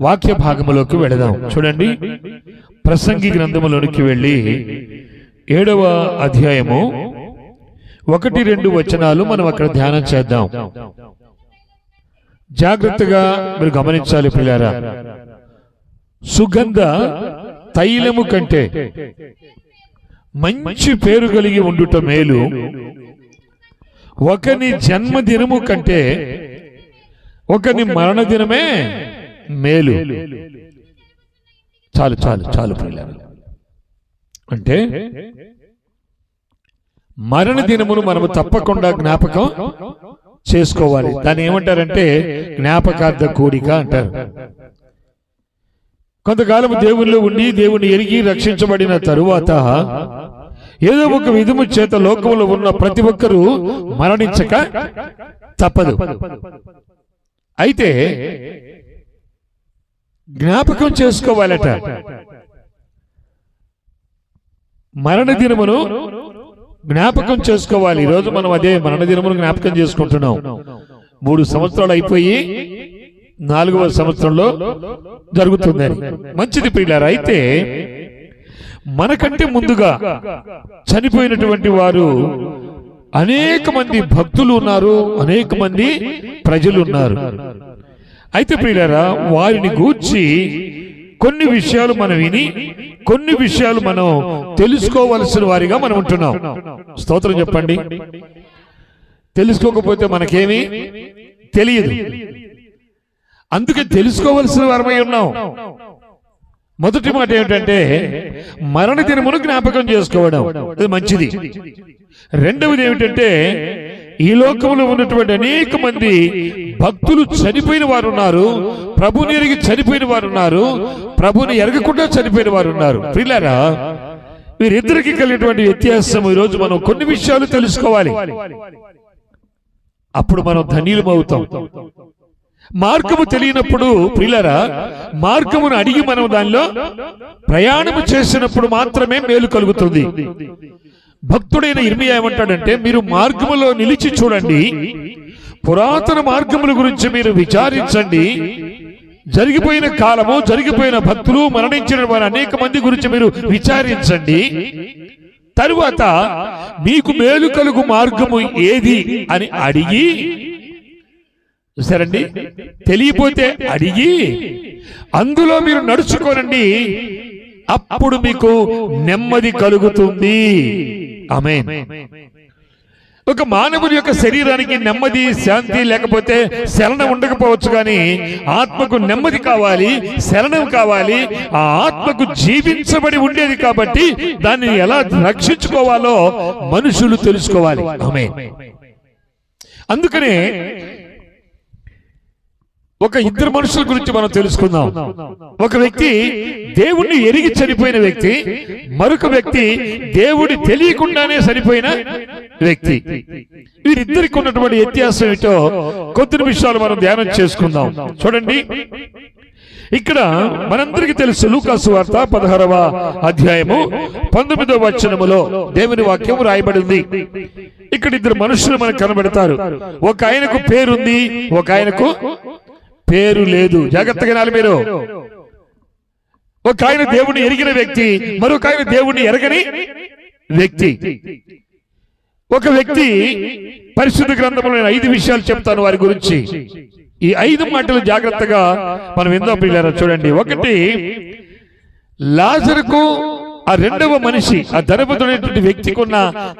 వాక్య భాగములోకి వెళదాం. చూడండి. ప్రసంగి గ్రంథములోనికి వెళ్ళి ఏడవ అధ్యాయము ఒకటి రెండు వచనాలు మనం అక్కడ ధ్యానం చేద్దాం. జాగ్రత్తగా మీరు గమనించాలి పిల్లారా. సుగంధ తైలము కంటే మంచి పేరు కలిగి ఉండుట మేలు. ఒకని జన్మదినము కంటే ఒకని మరణదినమే మేలు. చాలు చాలు చాలు అంటే మరణ దినమును మనము తప్పకుండా జ్ఞాపకం చేసుకోవాలి. దాన్ని ఏమంటారంటే జ్ఞాపకార్థ కూడిక అంటారు. కొంతకాలం దేవుళ్ళు ఉండి దేవుని ఎరిగి రక్షించబడిన తరువాత ఏదో ఒక విధము చేత లోకంలో ఉన్న ప్రతి ఒక్కరూ మరణించక తప్పదు. అయితే జ్ఞాపకం చేసుకోవాలట. మరణ దినమును జ్ఞాపకం చేసుకోవాలి. ఈరోజు మనం అదే మరణ దినమును జ్ఞాపకం చేసుకుంటున్నాం. మూడు సంవత్సరాలు అయిపోయి నాలుగవ సంవత్సరంలో జరుగుతుందని. మంచిది ప్రియులారా అయితే మనకంటే ముందుగా చనిపోయినటువంటి వారు అనేక మంది భక్తులు ఉన్నారు అనేక మంది ప్రజలు ఉన్నారు. అయితే ప్రియులారా వారిని గూర్చి కొన్ని విషయాలు మనం విని కొన్ని విషయాలు మనం తెలుసుకోవలసిన వారిగా మనం ఉంటున్నాం. స్తోత్రం చెప్పండి. తెలుసుకోకపోతే మనకేమీ తెలియదు. అందుకే తెలుసుకోవలసిన వారమై ఉన్నాం. మొదటి మాట ఏమిటంటే మరణ దినమును జ్ఞాపకం చేసుకోవడం. అది మంచిది. రెండవది ఏమిటంటే ఈ లోకంలో ఉన్నటువంటి అనేక మంది భక్తులు చనిపోయిన వారు ఉన్నారు. ప్రభుని ఎరిగి చనిపోయిన వారు ఉన్నారు. ప్రభుని ఎరగకుండా చనిపోయిన వారు ఉన్నారు. ప్రియులారా వీరిద్దరికి కలిగినటువంటి వ్యత్యాసం ఈ రోజు మనం కొన్ని విషయాలు తెలుసుకోవాలి. అప్పుడు మనం ధన్యులం అవుతాం. మార్గము తెలియనప్పుడు ప్రిలరా మార్గమును అడిగి మనం దానిలో ప్రయాణము చేసినప్పుడు మాత్రమే మేలు కలుగుతుంది. భక్తుడైన ఇర్మియా ఏమంటాడంటే మీరు మార్గములో నిలిచి చూడండి. పురాతన మార్గముల గురించి మీరు విచారించండి. జరిగిపోయిన కాలము జరిగిపోయిన భక్తులు మరణించిన వారు అనేక మంది గురించి మీరు విచారించండి. తరువాత మీకు మేలు కలుగు మార్గము ఏది అని అడిగి చూసారండి? తెలియపోతే అడిగి అందులో మీరు నడుచుకోనండి. అప్పుడు మీకు నెమ్మది కలుగుతుంది. ఆమె ఒక మానవుని యొక్క శరీరానికి నెమ్మది శాంతి లేకపోతే శరణం ఉండకపోవచ్చు కానీ ఆత్మకు నెమ్మది కావాలి శరణం కావాలి ఆ ఆత్మకు జీవించబడి ఉండేది కాబట్టి దాన్ని ఎలా రక్షించుకోవాలో మనుషులు తెలుసుకోవాలి. ఆమె అందుకనే ఒక ఇద్దరు మనుషుల గురించి మనం తెలుసుకుందాం. ఒక వ్యక్తి దేవుణ్ణి ఎరిగి చనిపోయిన వ్యక్తి మరొక వ్యక్తి దేవుడి తెలియకుండానే చనిపోయిన వ్యక్తి. వీరిద్దరికి ఉన్నటువంటి వ్యత్యాసం ఏంటో కొద్ది నిమిషాలు మనం ధ్యానం చేసుకుందాం. చూడండి. ఇక్కడ మనందరికీ తెలుసు లూకాసు వార్త పదహారవ అధ్యాయము పంతొమ్మిదవ వచనములో దేవుని వాక్యం రాయబడింది. ఇక్కడ ఇద్దరు మనుషులు మనకు కనబడతారు. ఒక ఆయనకు పేరుంది ఒక ఆయనకు పేరు లేదు. జాగ్రత్తగా వినాలి మీరు. ఒక ఆయన దేవుణ్ణి ఎరిగిన వ్యక్తి మరొక ఆయన దేవుణ్ణి ఎరగని వ్యక్తి. ఒక వ్యక్తి పరిశుద్ధ గ్రంథంలో నేను ఐదు విషయాలు చెప్తాను వారి గురించి. ఈ ఐదు మాటలు జాగ్రత్తగా మనం ఎందో పిల్లరా చూడండి. ఒకటి లాజరుకు ఆ రెండవ మనిషి ఆ ధనపతుడైనటువంటి వ్యక్తికి ఉన్న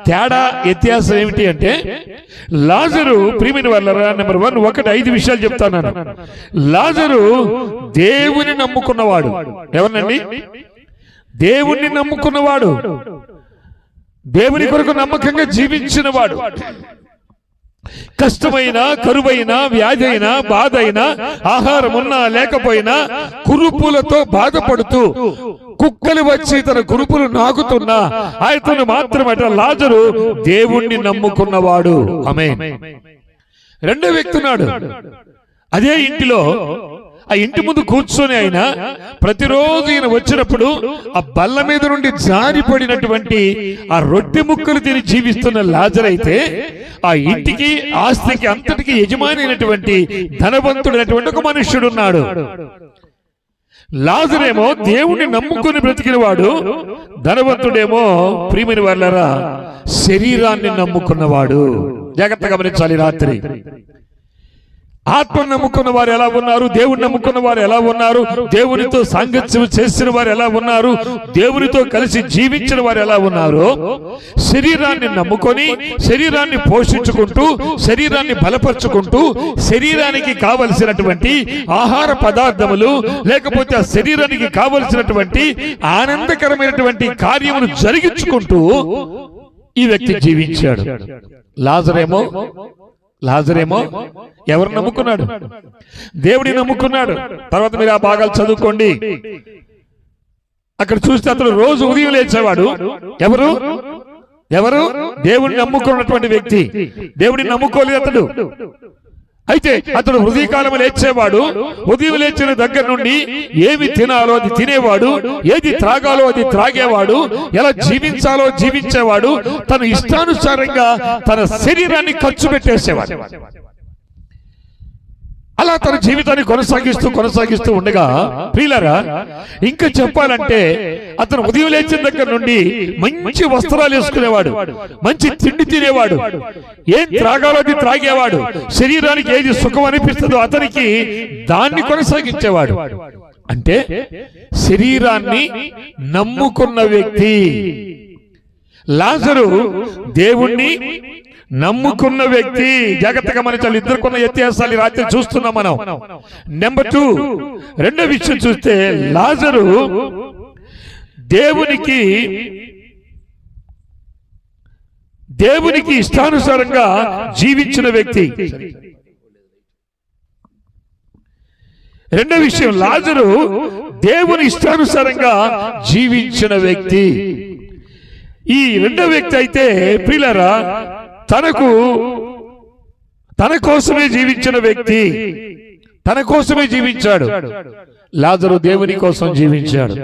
తేడా వ్యత్యాసం ఏమిటి అంటే లాజరు ప్రియమైన వాళ్ళరా నెంబర్ వన్ ఒకటి ఐదు విషయాలు చెప్తాను లాజరు దేవుని నమ్ముకున్నవాడు. ఎవరినండి? దేవుణ్ణి నమ్ముకున్నవాడు. దేవుని కొరకు నమ్మకంగా జీవించిన వాడు కష్టమైన కరువైన వ్యాధి అయినా బాధ అయినా ఆహారం ఉన్నా లేకపోయినా కురుపులతో బాధపడుతూ కుక్కలు వచ్చి తన కురుపులు నాకుతున్నా ఆయనను మాత్రమట లాజరు దేవుణ్ణి నమ్ముకున్నవాడు. ఆమె రెండో వ్యక్తి ఉన్నాడు. అదే ఇంటిలో ఆ ఇంటి ముందు కూర్చొని ఆయన ప్రతిరోజు ఈయన వచ్చినప్పుడు ఆ బల్ల మీద నుండి జారిపడినటువంటి ఆ రొట్టె ముక్కలు తిని జీవిస్తున్న లాజర్ అయితే ఆ ఇంటికి ఆస్తికి అంతటికి యజమాని అయినటువంటి ధనవంతుడైనటువంటి ఒక మనుష్యుడు ఉన్నాడు. లాజరేమో దేవుణ్ణి నమ్ముకుని బ్రతికిన వాడు ధనవంతుడేమో ప్రియమైన వాళ్ళరా శరీరాన్ని నమ్ముకున్నవాడు. జాగ్రత్త గమనించాలి రాత్రి. ఆత్మ నమ్ముకున్న వారు ఎలా ఉన్నారు? దేవుని నమ్ముకున్న వారు ఎలా ఉన్నారు? దేవునితో సాంగత్యం చేసిన వారు ఎలా ఉన్నారు? దేవునితో కలిసి జీవించిన వారు ఎలా ఉన్నారు? శరీరాన్ని నమ్ముకొని శరీరాన్ని పోషించుకుంటూ శరీరాన్ని బలపరుచుకుంటూ శరీరానికి కావలసినటువంటి ఆహార పదార్థములు లేకపోతే ఆ శరీరానికి కావలసినటువంటి ఆనందకరమైనటువంటి కార్యములు జరిగించుకుంటూ ఈ వ్యక్తి జీవించాడు. లాజరేమో లాజరేమో ఎవరు నమ్ముకున్నాడు? దేవుడిని నమ్ముకున్నాడు. తర్వాత మీరు ఆ భాగాలు చదువుకోండి. అక్కడ చూస్తే అతడు రోజు ఉదయం లేచేవాడు. ఎవరు? ఎవరు? దేవుడిని నమ్ముకున్నటువంటి వ్యక్తి. దేవుడిని నమ్ముకోలేదు అతడు. అయితే అతడు హృదయకాలం లేచేవాడు ఉదయం లేచిన దగ్గర నుండి ఏమి తినాలో అది తినేవాడు ఏది త్రాగాలో అది త్రాగేవాడు ఎలా జీవించాలో జీవించేవాడు తన ఇష్టానుసారంగా తన శరీరాన్ని ఖర్చు పెట్టేసేవాడు. అలా తన జీవితాన్ని కొనసాగిస్తూ కొనసాగిస్తూ ఉండగా ప్రియులరా ఇంకా చెప్పాలంటే అతను ఉదయం లేచిన దగ్గర నుండి మంచి వస్త్రాలు వేసుకునేవాడు మంచి తిండి తినేవాడు ఏం త్రాగాలో అది త్రాగేవాడు శరీరానికి ఏది సుఖం అనిపిస్తుందో అతనికి దాన్ని కొనసాగించేవాడు. అంటే శరీరాన్ని నమ్ముకున్న వ్యక్తి. లాజరు దేవుణ్ణి నమ్ముకున్న వ్యక్తి జాగ్రత్తగా మన చాలా ఇద్దరుకున్న వ్యత్యాసాలు ఈ రాత్రి చూస్తున్నాం మనం. నెంబర్ టూ రెండో విషయం చూస్తే లాజరు దేవునికి దేవునికి ఇష్టానుసారంగా జీవించిన వ్యక్తి. రెండో విషయం లాజరు దేవుని ఇష్టానుసారంగా జీవించిన వ్యక్తి. ఈ రెండో వ్యక్తి అయితే ప్రియులరా తనకు తన కోసమే జీవించిన వ్యక్తి తన కోసమే జీవించాడు. లాజరు దేవుని కోసం జీవించాడు.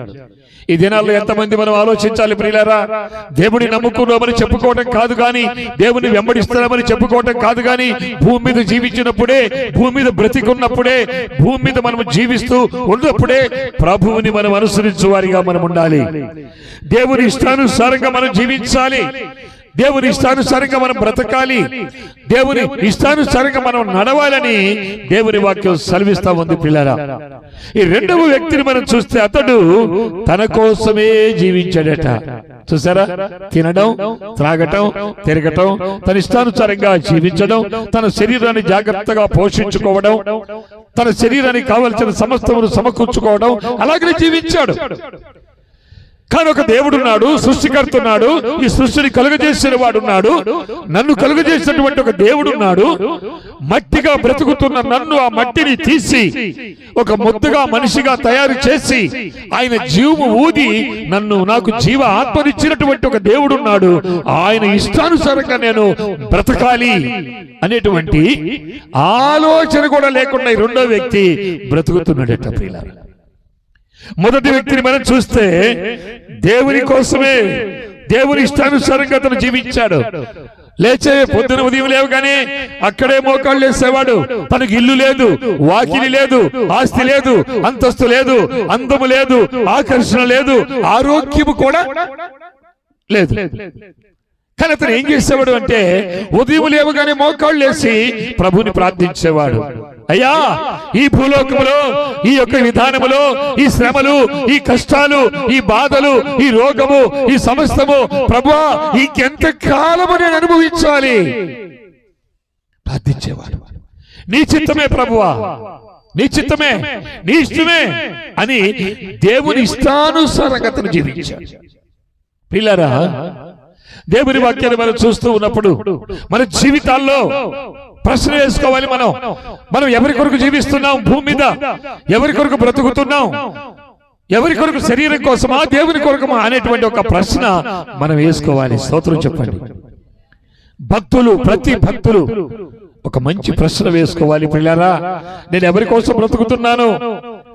ఈ దినాల్లో ఎంతమంది మనం ఆలోచించాలి ప్రియులారా? దేవుని నమ్ముకున్నామని చెప్పుకోవటం కాదు కానీ దేవుని వెంబడిస్తున్నామని చెప్పుకోవటం కాదు కానీ భూమి మీద జీవించినప్పుడే భూమి మీద బ్రతికున్నప్పుడే భూమి మీద మనం జీవిస్తూ ఉన్నప్పుడే ప్రభువుని మనం అనుసరించు వారిగా మనం ఉండాలి. దేవుని ఇష్టానుసారంగా మనం జీవించాలి. దేవుని ఇష్టానుసారంగా మనం బ్రతకాలి. దేవుని ఇష్టానుసారంగా మనం నడవాలని దేవుని వాక్యం సెలవిస్తా ఉంది పిల్లరా. ఈ రెండవ వ్యక్తిని మనం చూస్తే అతడు తన కోసమే జీవించాడట. చూసారా? తినడం త్రాగటం తిరగటం తన ఇష్టానుసారంగా జీవించడం తన శరీరాన్ని జాగ్రత్తగా పోషించుకోవడం తన శరీరానికి కావలసిన సమస్తమును సమకూర్చుకోవడం అలాగనే జీవించాడు. కానీ ఒక దేవుడున్నాడు సృష్టికర్తున్నాడు ఈ సృష్టిని కలుగజేసిన వాడున్నాడు నన్ను కలుగజేసినటువంటి ఒక దేవుడున్నాడు మట్టిగా బ్రతుకుతున్న నన్ను ఆ మట్టిని తీసి ఒక ముద్దగా మనిషిగా తయారు చేసి ఆయన జీవము ఊది నన్ను నాకు జీవ ఆత్మనిచ్చినటువంటి ఒక దేవుడున్నాడు ఆయన ఇష్టానుసారంగా నేను బ్రతకాలి అనేటువంటి ఆలోచన కూడా లేకుండా ఈ రెండో వ్యక్తి బ్రతుకుతున్నాడట ప్రియులారా. మొదటి వ్యక్తిని మనం చూస్తే దేవుని కోసమే దేవుని ఇష్టానుసారంగా అతను జీవించాడు. లేచే పొద్దున ఉదయం లేవుగానే అక్కడే మోకాళ్ళు వేసేవాడు. తనకు ఇల్లు లేదు వాకిలి లేదు ఆస్తి లేదు అంతస్తు లేదు అందము లేదు ఆకర్షణ లేదు ఆరోగ్యము కూడా లేదు. కానీ అతను ఏం చేసేవాడు అంటే ఉదయం లేవగానే మోకాళ్ళు వేసి ప్రభుని ప్రార్థించేవాడు. అయ్యా ఈ భూలోకములో ఈ యొక్క విధానములో ఈ శ్రమలు ఈ కష్టాలు ఈ బాధలు ఈ రోగము ఈ సమస్తము ప్రభా ఇంకెంత కాలము నేను అనుభవించాలి. ప్రార్థించేవాడు. నీ చిత్తమే ప్రభువా. నీ చిత్తమే నీ ఇష్టమే అని దేవుని ఇష్టానుసారంగా అతను జీవించాడు. పిల్లరా దేవుని వాక్యాన్ని మనం చూస్తూ ఉన్నప్పుడు మన జీవితాల్లో ప్రశ్న వేసుకోవాలి మనం. మనం ఎవరి కొరకు జీవిస్తున్నాం? భూమి మీద. ఎవరి కొరకు బ్రతుకుతున్నాం? ఎవరి కొరకు శరీరం కోసమా? దేవుని కొరకమా? అనేటువంటి ఒక ప్రశ్న మనం వేసుకోవాలి. స్తోత్రం చెప్పండి. భక్తులు ప్రతి భక్తులు ఒక మంచి ప్రశ్న వేసుకోవాలి పిల్లరా నేను ఎవరి కోసం బ్రతుకుతున్నాను?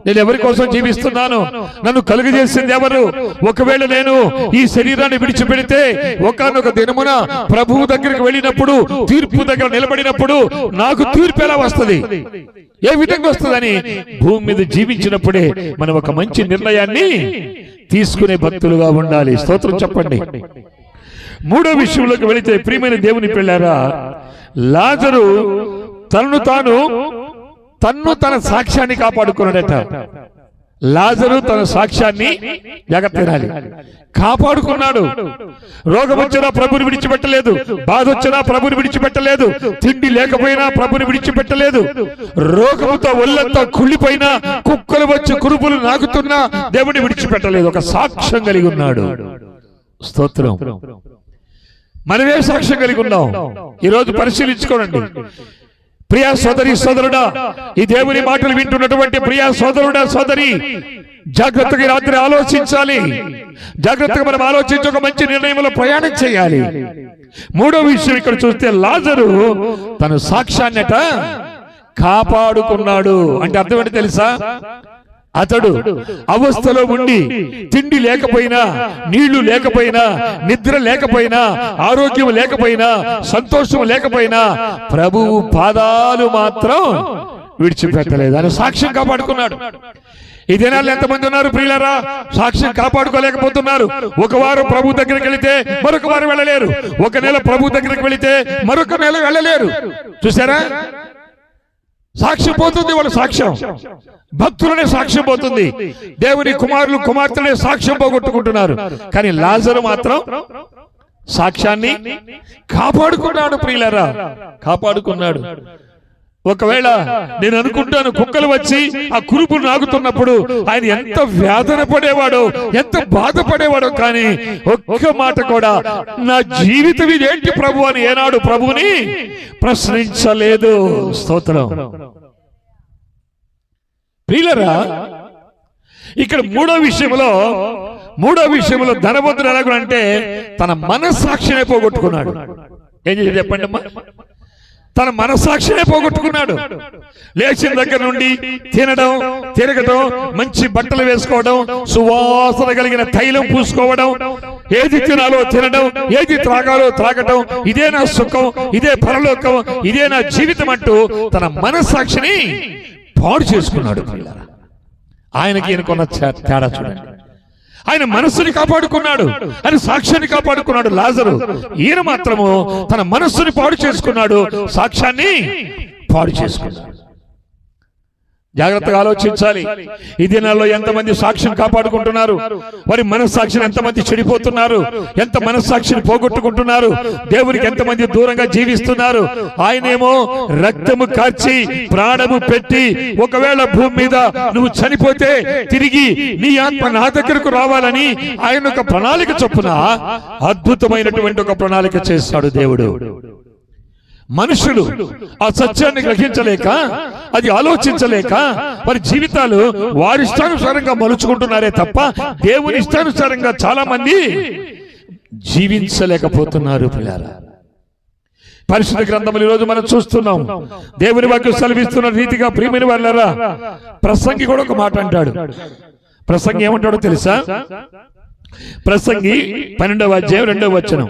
నేను ఎవరి కోసం జీవిస్తున్నాను? నన్ను కలుగజేసింది ఎవరు? ఒకవేళ నేను ఈ శరీరాన్ని విడిచిపెడితే ఒకనొక దినమున ప్రభువు దగ్గరికి వెళ్ళినప్పుడు తీర్పు దగ్గర నిలబడినప్పుడు నాకు తీర్పు ఎలా వస్తుంది? ఏ విధంగా వస్తుందని భూమి మీద జీవించినప్పుడే మనం ఒక మంచి నిర్ణయాన్ని తీసుకునే భక్తులుగా ఉండాలి. స్తోత్రం చెప్పండి. మూడో విషయంలోకి వెళితే ప్రియమైన దేవుని పెళ్ళారా లాజరు తనను తాను తన్ను తన సాక్ష్యాన్ని కాపాడుకున్నాడట. లాజరు తన సాక్ష్యాన్ని జాగ్రత్త కాపాడుకున్నాడు. రోగం వచ్చినా ప్రభుని విడిచిపెట్టలేదు. బాధ వచ్చినా ప్రభుని విడిచిపెట్టలేదు. తిండి లేకపోయినా ప్రభుని విడిచిపెట్టలేదు. రోగముతో ఒళ్ళంతా కుళ్ళిపోయినా కుక్కలు వచ్చి కురుపులు నాకుతున్నా దేవుని విడిచిపెట్టలేదు. ఒక సాక్ష్యం కలిగి ఉన్నాడు. స్తోత్రం. మనమే సాక్ష్యం కలిగి ఉన్నాం. ఈ రోజు పరిశీలించుకోనండి. ప్రియా సోదరి సోదరుడా ఈ దేవుని మాటలు వింటున్నటువంటి ప్రియా సోదరుడా సోదరి జాగ్రత్తగా రాత్రి ఆలోచించాలి. జాగ్రత్తగా మనం ఆలోచించి ఒక మంచి నిర్ణయంలో ప్రయాణం చేయాలి. మూడో విషయం ఇక్కడ చూస్తే లాజరు తన సాక్ష్యాన్నట కాపాడుకున్నాడు. అంటే అర్థం ఏంటి తెలుసా? అతడు అవస్థలో ఉండి తిండి లేకపోయినా నీళ్ళు లేకపోయినా నిద్ర లేకపోయినా ఆరోగ్యం లేకపోయినా సంతోషం లేకపోయినా ప్రభువు పాదాలు మాత్రం విడిచిపెట్టలేదు. అని సాక్ష్యం కాపాడుకున్నాడు. ఈ దినాల్లో ఎంతమంది ఉన్నారు ప్రియులరా? సాక్ష్యం కాపాడుకోలేకపోతున్నారు. ఒక వారం ప్రభు దగ్గరికి వెళితే మరొక వారం వెళ్ళలేరు. ఒక నెల ప్రభు దగ్గరికి వెళితే మరొక నెల వెళ్ళలేరు. చూసారా? సాక్ష్యం పోతుంది వాళ్ళ సాక్ష్యం. భక్తులనే సాక్ష్యం పోతుంది. దేవుని కుమారులు కుమార్తెలే సాక్ష్యం పోగొట్టుకుంటున్నారు. కానీ లాజరు మాత్రం సాక్ష్యాన్ని కాపాడుకున్నాడు ప్రియులరా. కాపాడుకున్నాడు. ఒకవేళ నేను అనుకుంటాను కుక్కలు వచ్చి ఆ కురుపులు నాగుతున్నప్పుడు ఆయన ఎంత వేదన పడేవాడో ఎంత బాధపడేవాడో కానీ ఒక్క మాట కూడా నా జీవితం ఇదేంటి ప్రభు అని ఏనాడు ప్రభుని ప్రశ్నించలేదు. స్తోత్రం. ప్రియులరా ఇక్కడ మూడో విషయంలో మూడో విషయంలో ధనవంతుడు అంటే తన మనస్సాక్షినే పోగొట్టుకున్నాడు. ఏం చేసి చెప్పండి అమ్మా? తన మనస్సాక్షినే పోగొట్టుకున్నాడు. లేచిన దగ్గర నుండి తినడం తిరగడం మంచి బట్టలు వేసుకోవడం సువాసన కలిగిన తైలం పూసుకోవడం ఏది తినాలో తినడం ఏది త్రాగాలో త్రాగటం ఇదే నా సుఖం ఇదే పరలోకం ఇదే నా జీవితం అంటూ తన మనస్సాక్షిని పాడు చేసుకున్నాడు. పిల్లరా ఆయనకి ఈయనకున్న తేడా చూడండి. ఆయన మనస్సుని కాపాడుకున్నాడు. ఆయన సాక్ష్యాన్ని కాపాడుకున్నాడు లాజరు. ఈయన మాత్రము తన మనస్సుని పాడు చేసుకున్నాడు. సాక్ష్యాన్ని పాడు చేసుకున్నాడు. జాగ్రత్తగా ఆలోచించాలి. ఈ దినాల్లో ఎంతమంది సాక్ష్యం కాపాడుకుంటున్నారు? వారి మనస్సాక్షిని ఎంతమంది చెడిపోతున్నారు? ఎంత మనస్సాక్షిని పోగొట్టుకుంటున్నారు? దేవునికి ఎంతమంది దూరంగా జీవిస్తున్నారు? ఆయనేమో రక్తము కార్చి ప్రాణము పెట్టి ఒకవేళ భూమి మీద నువ్వు చనిపోతే తిరిగి నీ ఆత్మ నా దగ్గరకు రావాలని ఆయన ఒక ప్రణాళిక చొప్పున అద్భుతమైనటువంటి ఒక ప్రణాళిక చేస్తాడు దేవుడు. మనుషులు ఆ సత్యాన్ని గ్రహించలేక అది ఆలోచించలేక వారి జీవితాలు వారి ఇష్టానుసారంగా మలుచుకుంటున్నారే తప్ప దేవుని ఇష్టానుసారంగా చాలా మంది జీవించలేకపోతున్నారు పిల్లారా. పరిశుద్ధ గ్రంథములు ఈ రోజు మనం చూస్తున్నాం. దేవుని వాక్యం సెలవిస్తున్న రీతిగా ప్రియమైన వాళ్ళరా ప్రసంగి కూడా ఒక మాట అంటాడు. ప్రసంగి ఏమంటాడో తెలుసా? ప్రసంగి పన్నెండవ అధ్యాయం రెండవ వచనం.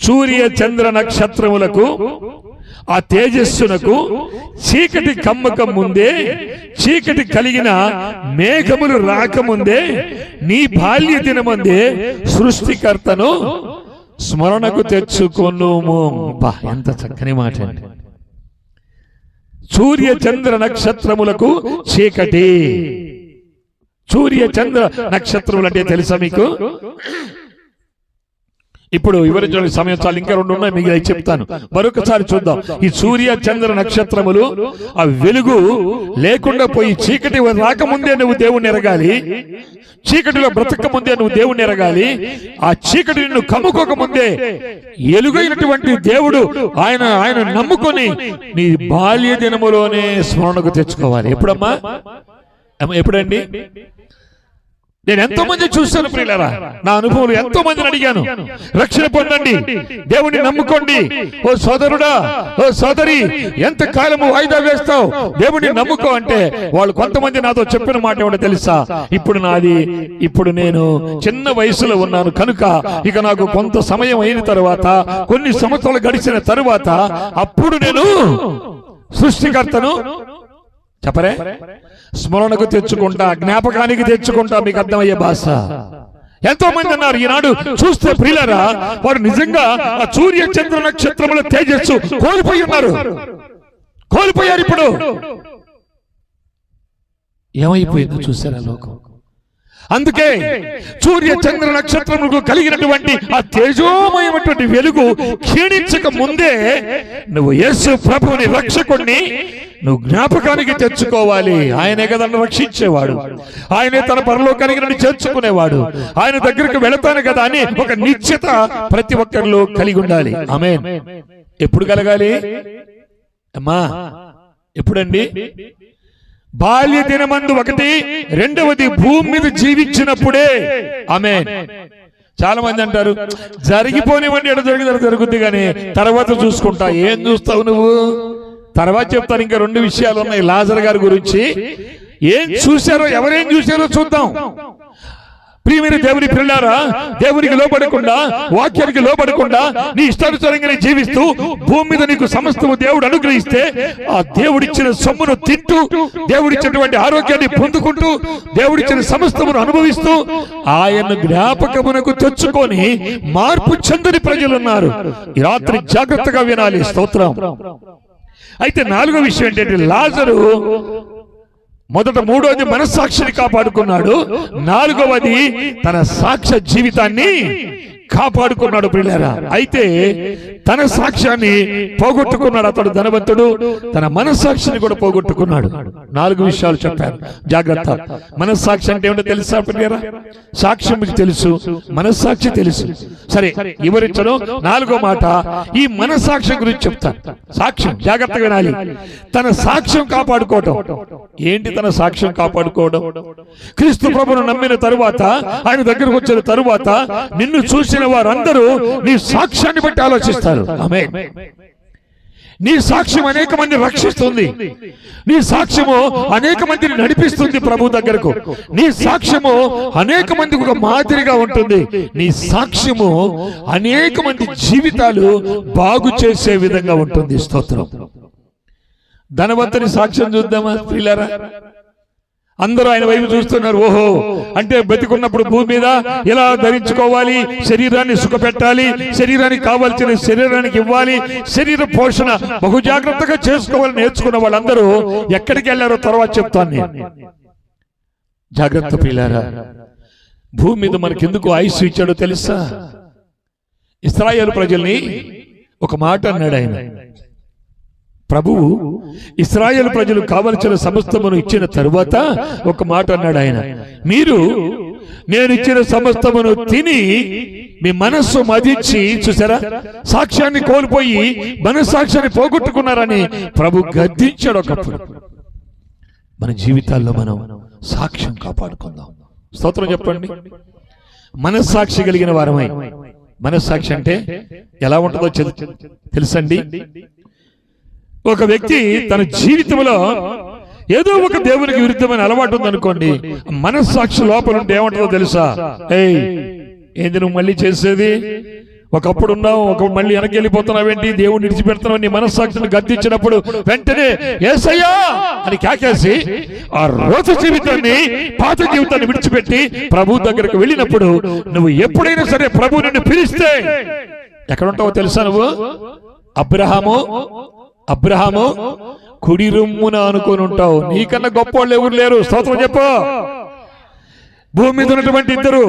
సూర్య చంద్ర నక్షత్రములకు ఆ తేజస్సునకు చీకటి కమ్మక ముందే చీకటి కలిగిన మేఘములు రాకముందే నీ బాల్య దినమందే సృష్టికర్తను స్మరణకు తెచ్చుకొనుము. బా ఎంత చక్కని మాట అండి. సూర్య చంద్ర నక్షత్రములకు చీకటి. సూర్య చంద్ర నక్షత్రములు అంటే తెలుసా మీకు? ఇప్పుడు వివరించడానికి సమయం చాలు ఇంకా రెండు ఉన్నాయి మీకు అవి చెప్తాను. మరొకసారి చూద్దాం. ఈ సూర్య చంద్ర నక్షత్రములు ఆ వెలుగు లేకుండా పోయి చీకటి రాకముందే నువ్వు దేవుణ్ణి ఎరగాలి. చీకటిలో బ్రతక ముందే నువ్వు దేవుణ్ణి ఎరగాలి. ఆ చీకటి నిన్ను కమ్ముకోక ముందే ఎలుగైనటువంటి దేవుడు ఆయన ఆయన నమ్ముకొని నీ బాల్య దినములోనే స్మరణకు తెచ్చుకోవాలి. ఎప్పుడమ్మా? అమ్మ, ఎప్పుడండి? నేను ఎంతో మంది చూశాను ప్రియులరా. నా అనుభవం ఎంతో మందిని అడిగాను. రక్షణ పొందండి. దేవుని నమ్ముకోండి. ఓ సోదరుడా ఓ సోదరి ఎంత కాలము వాయిదా వేస్తావు? దేవుని నమ్ముకో అంటే వాళ్ళు కొంతమంది నాతో చెప్పిన మాట ఏమిటో తెలుసా? ఇప్పుడు నాది ఇప్పుడు నేను చిన్న వయసులో ఉన్నాను. కనుక ఇక నాకు కొంత సమయం అయిన తర్వాత కొన్ని సంవత్సరాలు గడిచిన తరువాత అప్పుడు నేను సృష్టికర్తను చెప్పరే? స్మరణకు తెచ్చుకుంటా జ్ఞాపకానికి తెచ్చుకుంటా మీకు అర్థమయ్యే భాష. ఎంతో మంది అన్నారు ఈనాడు చూస్తే ప్రియులరా? వారు నిజంగా ఆ సూర్య చంద్ర నక్షత్రముల తేజస్సు కోల్పోయి ఉన్నారు. కోల్పోయారు ఇప్పుడు. ఏమైపోయిందో చూసారా లోకం? అందుకే సూర్య చంద్ర నక్షత్రములకు కలిగినటువంటి ఆ తేజోమయమైనటువంటి వెలుగు క్షీణించక ముందే నువ్వు యేసు ప్రభువుని రక్షకుణ్ణి నువ్వు జ్ఞాపకానికి తెచ్చుకోవాలి. ఆయనే కదా రక్షించేవాడు. ఆయనే తన పరలోకానికి నన్ను చేర్చుకునేవాడు. ఆయన దగ్గరికి వెళతాను కదా అని ఒక నిశ్చిత ప్రతి ఒక్కరిలో కలిగి ఉండాలి. ఆమె ఎప్పుడు కలగాలి? అమ్మా ఎప్పుడండి? బాల్య దినమందు ఒకటి రెండవది భూమి మీద జీవించినప్పుడే. ఆమె చాలా మంది అంటారు జరిగిపోనివ్వండి ఎడ జరిగింది జరుగుద్ది కానీ తర్వాత చూసుకుంటా. ఏం చూస్తావు నువ్వు? తర్వాత చెప్తాను ఇంకా రెండు విషయాలు ఉన్నాయి లాజర్ గారి గురించి. ఏం చూశారో ఎవరేం చూశారో చూద్దాం. ప్రియమైన దేవుని పిల్లారా దేవునికి లోపడకుండా వాక్యానికి లోపడకుండా నీ ఇష్టానుసారంగానే జీవిస్తూ భూమి మీద నీకు సమస్తము దేవుడు అనుగ్రహిస్తే ఆ దేవుడిచ్చిన సొమ్మును తింటూ దేవుడిచ్చినటువంటి ఆరోగ్యాన్ని పొందుకుంటూ దేవుడిచ్చిన సమస్తమును అనుభవిస్తూ ఆయన జ్ఞాపకమునకు తెచ్చుకొని మార్పు చెందని ప్రజలు ఉన్నారు ఈ రాత్రి జాగ్రత్తగా వినాలి స్తోత్రం. అయితే నాలుగో విషయం ఏంటంటే లాజరు మొదట మూడోది మనస్సాక్షిని కాపాడుకున్నాడు. నాలుగవది తన సాక్ష్య జీవితాన్ని కాపాడుకున్నాడు పిల్లరా అయితే తన సాక్ష్యాన్ని పోగొట్టుకున్నాడు అతడు ధనవంతుడు. తన మనస్సాక్షిని కూడా పోగొట్టుకున్నాడు. నాలుగు విషయాలు చెప్పారు. జాగ్రత్త. మనస్సాక్షి అంటే ఏమిటో తెలుసా ప్రియులారా? సాక్ష్యం మీకు తెలుసు. మనస్సాక్షి తెలుసు. సరే వివరించడం నాలుగో మాట ఈ మనస్సాక్ష్యం గురించి చెప్తాను. సాక్ష్యం. జాగ్రత్తగా వినాలి. తన సాక్ష్యం కాపాడుకోవటం. ఏంటి తన సాక్ష్యం కాపాడుకోవడం? క్రీస్తు ప్రభును నమ్మిన తరువాత ఆయన దగ్గరకు వచ్చిన తరువాత నిన్ను చూసిన వారందరూ నీ సాక్ష్యాన్ని బట్టి ఆలోచిస్తారు. ఆమె నీ సాక్ష్యం అనేక మంది రక్షిస్తుంది. నీ సాక్ష్యము అనేక మందిని నడిపిస్తుంది ప్రభు దగ్గరకు. నీ సాక్ష్యము అనేక మందికి ఒక మాదిరిగా ఉంటుంది. నీ సాక్ష్యము అనేక మంది జీవితాలు బాగు చేసే విధంగా ఉంటుంది. స్తోత్రం. ధనవంతుని సాక్ష్యం చూద్దామా? స్త్రీలారా అందరూ ఆయన వైపు చూస్తున్నారు. ఓహో అంటే బతికున్నప్పుడు భూమి మీద ఎలా ధరించుకోవాలి? శరీరాన్ని సుఖపెట్టాలి శరీరానికి కావాల్సిన శరీరానికి ఇవ్వాలి శరీర పోషణ బహు జాగ్రత్తగా చేసుకోవాలని నేర్చుకున్న వాళ్ళందరూ ఎక్కడికి వెళ్ళారో తర్వాత చెప్తాను నేను. జాగ్రత్త పిల్లారా భూమి మీద మనకెందుకు ఆయుష్ ఇచ్చాడో తెలుసా? ఇస్రాయేల్ ప్రజల్ని ఒక మాట అన్నాడు ఆయన. ప్రభువు ఇస్రాయేల్ ప్రజలు కావలసిన సమస్తమును ఇచ్చిన తరువాత ఒక మాట అన్నాడు ఆయన. మీరు నేను ఇచ్చిన సమస్తమును తిని మీ మనస్సు మదించి చూసారా? సాక్ష్యాన్ని కోల్పోయి మనస్సాక్ష్యాన్ని పోగొట్టుకున్నారని ప్రభు గద్దించాడు ఒకప్పుడు. మన జీవితాల్లో మనం సాక్ష్యం కాపాడుకుందాం. స్తోత్రం చెప్పండి. మనస్సాక్షి కలిగిన వారమై. మనస్సాక్షి అంటే ఎలా ఉంటుందో తెలుసండి? ఒక వ్యక్తి తన జీవితంలో ఏదో ఒక దేవునికి విరుద్ధమైన అలవాటు ఉందనుకోండి మనస్సాక్షి లోపల ఉంటే ఏమంటుందో తెలుసా? ఏయ్ ఏంది నువ్వు మళ్ళీ చేసేది? ఒకప్పుడు ఉన్నావు ఒక మళ్ళీ వెనక్కి వెళ్ళిపోతున్నావేంటి? దేవుడిని విడిచిపెడుతున్నావు నీ మనస్సాక్షిని గద్దించినప్పుడు వెంటనే ఏసయ్యా! అని కాకేసి ఆ రోజు జీవితాన్ని పాత జీవితాన్ని విడిచిపెట్టి ప్రభు దగ్గరకు వెళ్ళినప్పుడు నువ్వు ఎప్పుడైనా సరే ప్రభు నిన్ను పిలిస్తే ఎక్కడ ఉంటావో తెలుసా నువ్వు? అబ్రహాము అబ్రహాము కుడి రొమ్మున అనుకొని ఉంటావు. నీకన్నా గొప్ప వాళ్ళు ఎవరు లేరు? స్తోత్రం చెప్పు. భూమి మీద ఉన్నటువంటి ఇద్దరు.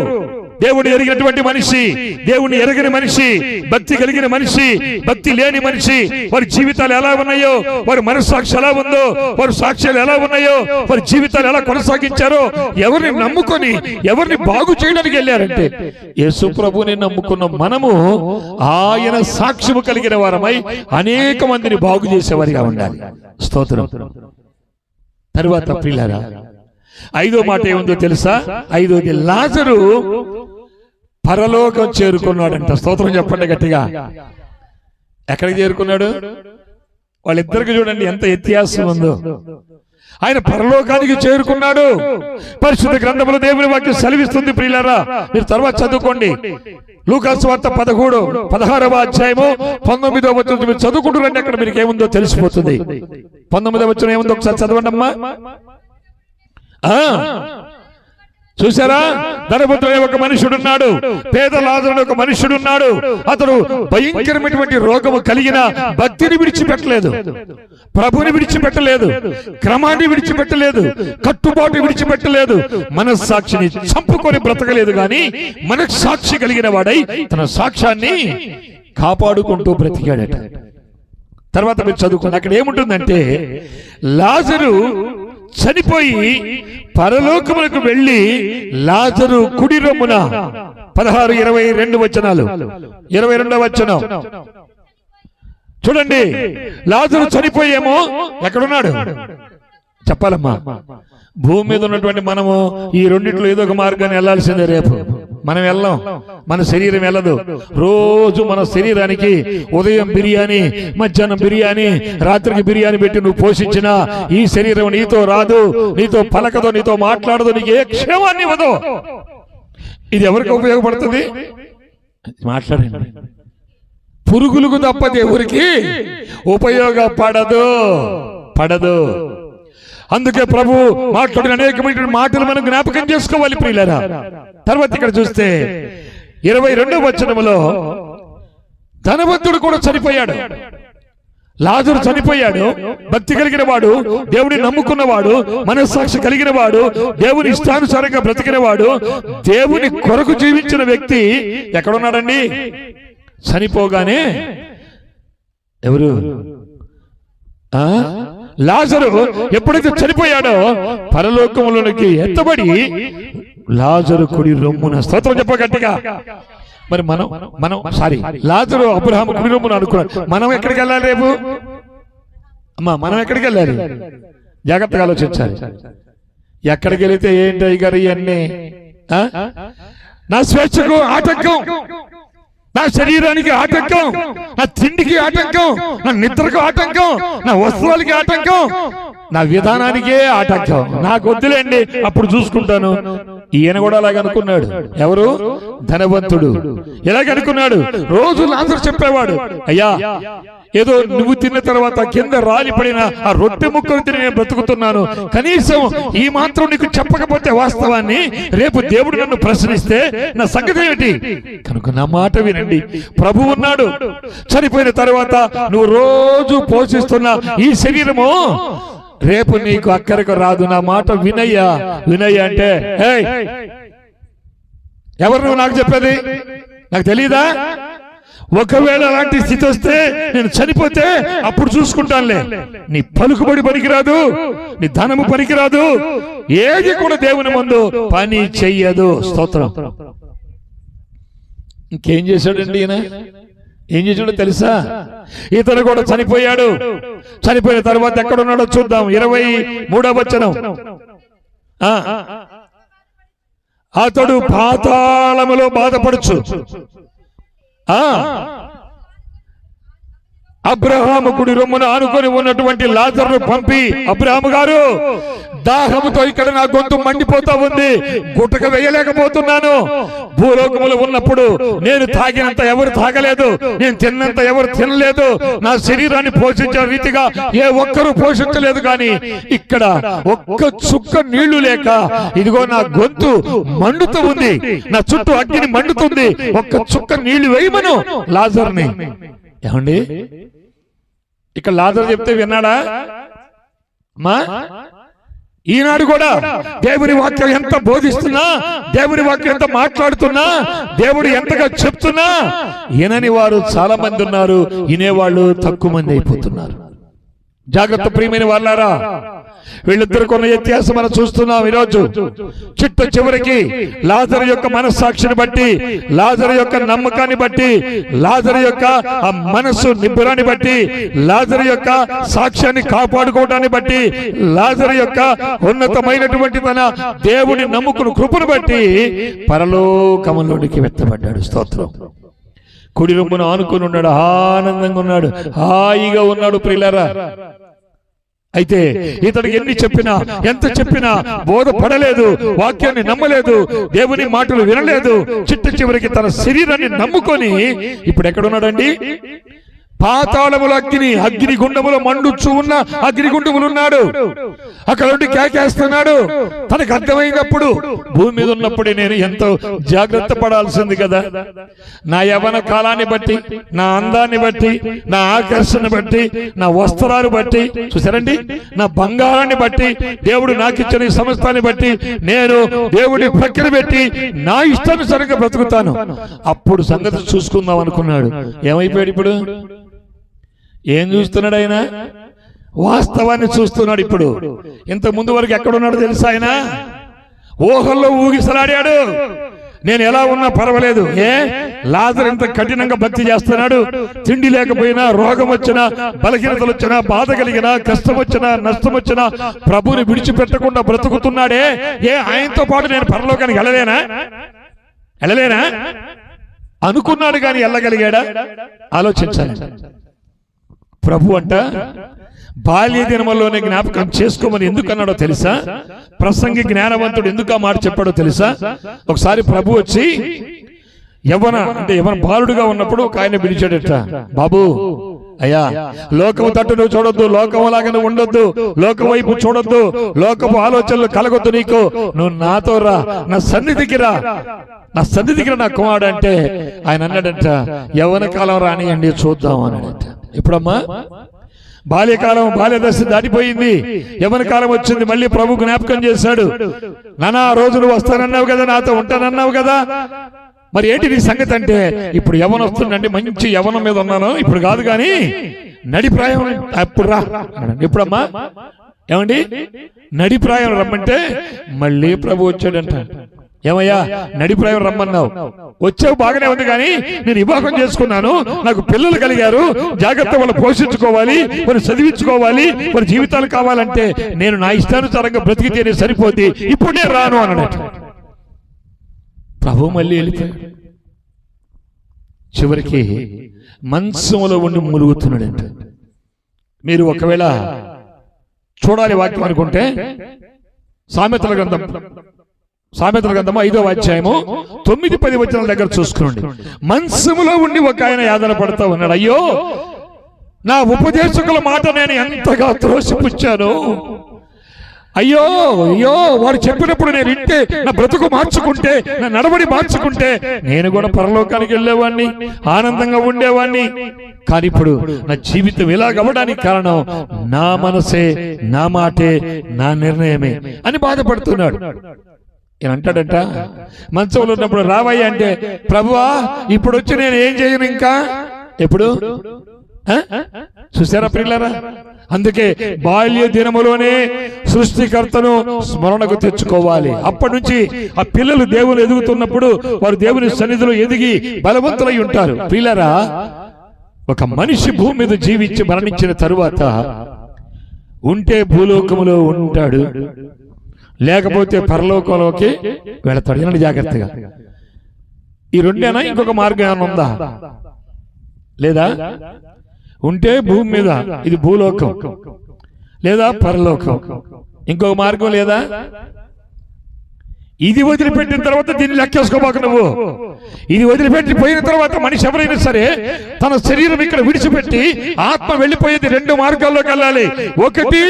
దేవుడు ఎరిగినటువంటి మనిషి దేవుని ఎరగని మనిషి భక్తి కలిగిన మనిషి భక్తి లేని మనిషి వారి జీవితాలు ఎలా ఉన్నాయో వారి మనస్సాక్షి ఎలా ఉందో వారి సాక్ష్యాలు ఎలా ఉన్నాయో వారి జీవితాలు ఎలా కొనసాగించారో ఎవరిని నమ్ముకొని ఎవరిని బాగు చేయడానికి వెళ్ళారంటే యేసు ప్రభుని నమ్ముకున్న మనము ఆయన సాక్ష్యము కలిగిన వారమై అనేక మందిని బాగు చేసేవారిగా ఉండాలి. స్తోత్రం. తరువాత ప్రియులారా ఐదో మాట ఏముందో తెలుసా? ఐదోది లాజరు పరలోకం చేరుకున్నాడంట. స్తోత్రం చెప్పండి గట్టిగా. ఎక్కడికి చేరుకున్నాడు? వాళ్ళిద్దరికి చూడండి ఎంత వ్యత్యాసం ఉందో. ఆయన పరలోకానికి చేరుకున్నాడు. పరిశుద్ధ గ్రంథములు దేవుని వాక్యం సెలవిస్తుంది ప్రియులారా. మీరు తర్వాత చదువుకోండి. లూకాసు వార్త పదమూడు పదహారవ అధ్యాయము పంతొమ్మిదవ వచ్చిన మీరు చదువుకుంటారండి అక్కడ మీకు ఏముందో తెలిసిపోతుంది. పంతొమ్మిదవ వచ్చిన ఏముందో ఒకసారి చదవండి అమ్మా చూసారా? ధనపుత్రుడు ఒక మనుషుడున్నాడు. పేద లాజరుడు ఒక మనుషుడున్నాడు. అతడు భయంకరమైనటువంటి రోగము కలిగిన భక్తిని విడిచిపెట్టలేదు. ప్రభుని విడిచిపెట్టలేదు. క్రమాన్ని విడిచిపెట్టలేదు. కట్టుబాటు విడిచిపెట్టలేదు. మనస్సాక్షిని చంపుకొని బ్రతకలేదు కానీ మనస్సాక్షి కలిగిన వాడై తన సాక్ష్యాన్ని కాపాడుకుంటూ బ్రతికాడట. తర్వాత మీరు చదువుకోండి. అక్కడ ఏముంటుందంటే లాజరు చనిపోయి పరలోకములకు వెళ్ళి లాజరు కుడి రొమ్మున. పదహారు ఇరవై రెండు వచనాలు. ఇరవై రెండవ వచనం. చూడండి లాజరు చనిపోయేమో ఎక్కడున్నాడు? చెప్పాలమ్మా. భూమి మీద ఉన్నటువంటి మనము ఈ రెండిట్లో ఏదో ఒక మార్గాన్ని వెళ్ళాల్సిందే రేపు. మనం వెళ్ళాం. మన శరీరం వెళ్ళదు. రోజు మన శరీరానికి ఉదయం బిర్యానీ మధ్యాహ్నం బిర్యానీ రాత్రికి బిర్యానీ పెట్టి నువ్వు పోషించినా ఈ శరీరం నీతో రాదు నీతో పలకదు నీతో మాట్లాడదు నీకు ఏ క్షేమాన్ని ఇవ్వదు. ఇది ఎవరికి ఉపయోగపడుతుంది? మాట్లాడండి. పురుగులకు తప్ప దేవుడికి ఉపయోగపడదు. పడదు. అందుకే ప్రభు మాట్లాడిన అనేకమైన మాటలు మనం జ్ఞాపకం చేసుకోవాలి ప్రియులరా. తర్వాత ఇక్కడ చూస్తే ఇరవై రెండవ వచనములో ధనవంతుడు కూడా చనిపోయాడు. లాజరు చనిపోయాడు. భక్తి కలిగిన వాడు దేవుడిని నమ్ముకున్నవాడు మనస్సాక్షి కలిగిన వాడు దేవుని ఇష్టానుసారంగా బ్రతికిన వాడు దేవుని కొరకు జీవించిన వ్యక్తి ఎక్కడున్నాడండి? చనిపోగానే ఎవరు? ఆ? లాజరు ఎప్పుడైతే చనిపోయాడో పరలోకములోనికి ఎత్తబడి లాజరు కుడి రొమ్మున స్తోత్రం చెప్ప గట్టిగా మరి మనం మనం సారీ లాజరు అబ్రహాం కుడి రొమ్మున అనుకున్నాడు మనం ఎక్కడికి వెళ్ళాలి రేపు? అమ్మా మనం ఎక్కడికి వెళ్ళాలి? జాగ్రత్తగా ఆలోచించాలి. ఎక్కడికి వెళితే ఏంటి అయ్యగారు ఇవన్నీ? నా స్వేచ్ఛకు ఆటంకం. నా శరీరానికి ఆటంకం నా తిండికి ఆటంకం నా నిద్రకు ఆటంకం నా వస్తువులకి ఆటంకం నా విధానానికే ఆటంకం. నాకు వద్దులేండి అప్పుడు చూసుకుంటాను. ఈయన కూడా అలాగ అనుకున్నాడు. ఎవరు? ధనవంతుడు. ఎలాగ అనుకున్నాడు? రోజు లాంసర్ చెప్పేవాడు. అయ్యా ఏదో నువ్వు తిన్న తర్వాత కింద రాలిపడిన ఆ రొట్టె ముక్కలు తిని నేను బ్రతుకుతున్నాను. కనీసం ఈ మాత్రం నీకు చెప్పకపోతే వాస్తవాన్ని రేపు దేవుడు నన్ను ప్రశ్నిస్తే నా సంగతి ఏమిటి కనుక నా మాట వినండి. ప్రభు ఉన్నాడు. చనిపోయిన తర్వాత నువ్వు రోజు పోషిస్తున్న ఈ శరీరము రేపు నీకు అక్కడికి రాదు. నా మాట వినయ్యా. వినయ్య అంటే ఎవరు నువ్వు నాకు చెప్పేది? నాకు తెలియదా ఒకవేళ అలాంటి స్థితి వస్తే నేను చనిపోతే అప్పుడు చూసుకుంటానులే. నీ పలుకుబడి పనికిరాదు నీ ధనము పనికిరాదు ఏది కూడా దేవుని ముందు పని చెయ్యదు. స్తోత్రం. ఇంకేం చేశాడండి ఈయన? ఏం చేశాడో తెలుసా? ఇతను కూడా చనిపోయాడు. చనిపోయిన తర్వాత ఎక్కడున్నాడో చూద్దాం. ఇరవై మూడవ వచనం. అతడు పాతాళములో బాధపడచ్చు అబ్రహాము గుడి రొమ్మును ఆనుకొని ఉన్నటువంటి లాజర్ను పంపి అబ్రహాము గారు దాహముతో ఇక్కడ నా గొంతు మండిపోతా ఉంది. గుట్టక వేయలేకపోతున్నాను. భూలోకములు ఉన్నప్పుడు నేను తాగినంత ఎవరు తాగలేదు. నేను తిన్నంత ఎవరు తినలేదు. నా శరీరాన్ని పోషించే రీతిగా ఏ ఒక్కరూ పోషించలేదు కానీ ఇక్కడ ఒక్క చుక్క నీళ్ళు లేక ఇదిగో నా గొంతు మండుతూ ఉంది. నా చుట్టూ అగ్గిని మండుతుంది. ఒక్క చుక్క నీళ్ళు వేయమను లాజర్ని. ఏమండి? ఇక్కడ లాజర్ చెప్తే విన్నాడా? మా? ఈనాడు కూడా దేవుని వాక్యం ఎంత బోధిస్తున్నా దేవుని వాక్యం ఎంత మాట్లాడుతున్నా దేవుడు ఎంతగా చెప్తున్నా వినని వారు చాలా మంది ఉన్నారు వినేవాళ్ళు తక్కువ మంది అయిపోతున్నారు. జాగ్రత్త ప్రియమైన వాళ్ళారా? వీళ్ళిద్దరు కొన్న వ్యత్యాసం మనం చూస్తున్నాం ఈరోజు. చిట్ట చివరికి లాజర్ యొక్క మనస్సాక్షిని బట్టి లాజర్ యొక్క నమ్మకాన్ని బట్టి లాజర్ యొక్క ఆ మనస్సు నిబ్బురాన్ని బట్టి లాజర్ యొక్క సాక్ష్యాన్ని కాపాడుకోవడాన్ని బట్టి లాజర్ యొక్క ఉన్నతమైనటువంటి తన దేవుని నమ్ముకుని కృపను బట్టి పరలోకములోనికి వెత్తబడ్డాడు. స్తోత్రం. కుడి రొమ్మును ఆనుకుని ఉన్నాడు. ఆనందంగా ఉన్నాడు. హాయిగా ఉన్నాడు ప్రియులరా. అయితే ఇతడికి ఎన్ని చెప్పినా ఎంత చెప్పినా బోధపడలేదు వాక్యాన్ని నమ్మలేదు దేవుని మాటలు వినలేదు చిట్ట చివరికి తన శరీరాన్ని నమ్ముకొని ఇప్పుడు ఎక్కడున్నాడండి పాతాళముల అగ్ని అగ్ని గుండములో మండుచు ఉన్న అగ్ని గుండములు ఉన్నాడు అక్కడ ఉండి కేకేస్తున్నాడు. తనకు అర్థమైనప్పుడు భూమి మీద ఉన్నప్పుడే నేను ఎంతో జాగ్రత్త పడాల్సింది కదా. నా యవన కాలాన్ని బట్టి నా అందాన్ని బట్టి నా ఆకర్షణ బట్టి నా వస్త్రాలు బట్టి చూసారండి నా బంగారాన్ని బట్టి దేవుడు నాకు ఇచ్చిన ఈ సమస్తాన్ని బట్టి నేను దేవుడి ప్రక్కన పెట్టి నా ఇష్టానుసారంగా బ్రతుకుతాను. అప్పుడు సంగతి చూసుకుందాం అనుకున్నాడు. ఏమైపోయాడు ఇప్పుడు? ఏం చూస్తున్నాడు ఆయన వాస్తవాన్ని చూస్తున్నాడు ఇప్పుడు. ఇంత ముందు వరకు ఎక్కడున్నాడు తెలుసా ఆయన? ఊహల్లో ఊగిసలాడాడు. నేను ఎలా ఉన్నా పర్వాలేదు. ఏ? లాజర్ ఇంత కఠినంగా భక్తి చేస్తున్నాడు. తిండి లేకపోయినా రోగం వచ్చినా బలహీనతలు వచ్చినా బాధ కలిగినా కష్టం వచ్చినా నష్టం వచ్చినా ప్రభుని విడిచిపెట్టకుండా బ్రతుకుతున్నాడే. ఏ ఆయనతో పాటు నేను పరలోకానికి వెళ్ళలేనా? వెళ్ళలేనా? అనుకున్నాడు కానీ వెళ్ళగలిగాడా? ఆలోచించాలి. ప్రభు అంట బాల్య దినములోనే జ్ఞాపకం చేసుకోమని ఎందుకు అన్నాడో తెలుసా? ప్రసంగి జ్ఞానవంతుడు ఎందుకు ఆ మాట చెప్పాడో తెలుసా? ఒకసారి ప్రభు వచ్చి యవన అంటే యవన బాలుడుగా ఉన్నప్పుడు ఒక ఆయన పిలిచాడట బాబు అయ్యా లోకము తట్టు నువ్వు చూడొద్దు లోకం లాగా నువ్వు ఉండొద్దు లోకం వైపు చూడొద్దు లోకపు ఆలోచనలు కలగొద్దు నీకు. నువ్వు నాతో రా నా సన్నిధికి రా నా సన్నిధికి రా నా కుమారుడు అంటే ఆయన అన్నాడంట యవన కాలం రానియండి చూద్దాం అన్నాడట. ఇప్పుడమ్మా బాల్యకాలం బాల్యదశ దాటిపోయింది. యవన కాలం వచ్చింది. మళ్ళీ ప్రభు జ్ఞాపకం చేశాడు. నానా రోజులు రోజు నువ్వు వస్తానన్నావు కదా నాతో ఉంటానన్నావు కదా. మరి ఏంటి నీ సంగతి అంటే? ఇప్పుడు యవన వస్తుందండి. మంచి యవనం మీద ఉన్నాను. ఇప్పుడు కాదు కానీ నడిప్రాయం అప్పుడు రా. ఎప్పుడమ్మా? ఏమండి? నడిప్రాయం రమ్మంటే మళ్ళీ ప్రభు వచ్చాడంట. ఏమయ్యా? నడిప్రాయం రమ్మన్నావు. వచ్చావు బాగానే ఉంది కానీ నేను వివాహం చేసుకున్నాను. నాకు పిల్లలు కలిగారు. జాగ్రత్త వాళ్ళు పోషించుకోవాలి మరి చదివించుకోవాలి మరి జీవితాలు కావాలంటే నేను నా ఇష్టానుసారంగా బ్రతికితేనే సరిపోద్ది. ఇప్పుడు నేను రాను అన్నాడట ప్రభు మళ్ళీ వెళ్ళిపోయాడు. చివరికి మంచంలో ఉండి ములుగుతున్నాడంట మీరు ఒకవేళ చూడాలి వాక్యం అనుకుంటే సామెతల గ్రంథం. సామెతల గ్రంథము ఐదో అధ్యాయము తొమ్మిది పది వచనాల దగ్గర చూసుకోండి. మంచములో ఉండి ఒక ఆయన యాదన పడతా ఉన్నాడు. అయ్యో నా ఉపదేశకుల మాట నేను ఎంతగా త్రోసిపుచ్చాను? అయ్యో అయ్యో వాడు చెప్పినప్పుడు నేను వింటే నా బ్రతుకు మార్చుకుంటే నా నడవడి మార్చుకుంటే నేను కూడా పరలోకానికి వెళ్ళేవాడిని ఆనందంగా ఉండేవాడిని కానీ ఇప్పుడు నా జీవితం ఇలాగవ్వడానికి కారణం నా మనసే నా మాటే నా నిర్ణయమే అని బాధపడుతున్నాడు. అంటాడంట మంచంలో ఉన్నప్పుడు రావయ్య అంటే ప్రభువా ఇప్పుడు వచ్చి నేను ఏం చేయను ఇంకా? ఎప్పుడు? చూసారా పిల్లరా అందుకే బాల్య దినములోనే సృష్టికర్తను స్మరణకు తెచ్చుకోవాలి. అప్పటి నుంచి ఆ పిల్లలు దేవుని ఎదుగుతున్నప్పుడు వారు దేవుని సన్నిధిలో ఎదిగి బలవంతులై ఉంటారు. పిల్లరా ఒక మనిషి భూమి మీద జీవించి మరణించిన తరువాత ఉంటే భూలోకములో ఉంటాడు. లేకపోతే పరలోకంలోకి వెళతాడు. వినండి జాగ్రత్తగా. ఈ రెండేనా? ఇంకొక మార్గం ఏమైనా ఉందా? లేదా? ఉంటే భూమి మీద. ఇది భూలోకం. లేదా పరలోకం. ఇంకొక మార్గం లేదా? ఇది వదిలిపెట్టిన తర్వాత దీన్ని లెక్కేసుకోబాక నువ్వు. ఇది వదిలిపెట్టి పోయిన తర్వాత మనిషి ఎవరైనా సరే తన శరీరం ఇక్కడ విడిచిపెట్టి ఆత్మ వెళ్ళిపోయేది రెండు మార్గాల్లోకి వెళ్ళాలి. ఒకటి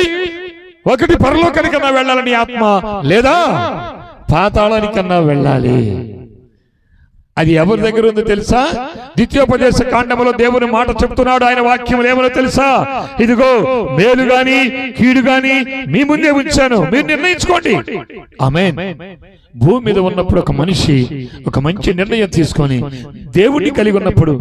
ఒకటి పరలోకానికన్నా వెళ్ళాలని ఆత్మ. లేదా? పాతాళానికన్నా వెళ్ళాలి. అది ఎవరి దగ్గర ఉందో తెలుసా? ద్వితీయోపదేశ కాండములో దేవుని మాట చెప్తున్నాడు ఆయన వాక్యం ఏమో తెలుసా? ఇదిగో మేలు గాని కీడు గాని మీ ముందే ఉంచాను. మీరు నిర్ణయించుకోండి. ఆమె భూమి మీద ఉన్నప్పుడు ఒక మనిషి ఒక మంచి నిర్ణయం తీసుకొని దేవుడిని కలిగి ఉన్నప్పుడు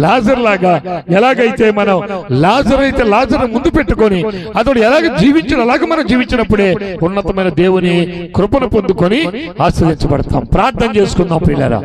లాజర్ లాగా ఎలాగైతే మనం లాజర్ అయితే లాజర్ ముందు పెట్టుకొని అతడు ఎలాగ జీవించడం అలాగ మనం జీవించినప్పుడే ఉన్నతమైన దేవుని కృపను పొందుకొని ఆశ్రయించబడతాం. ప్రార్థన చేసుకుందాం పిల్లరా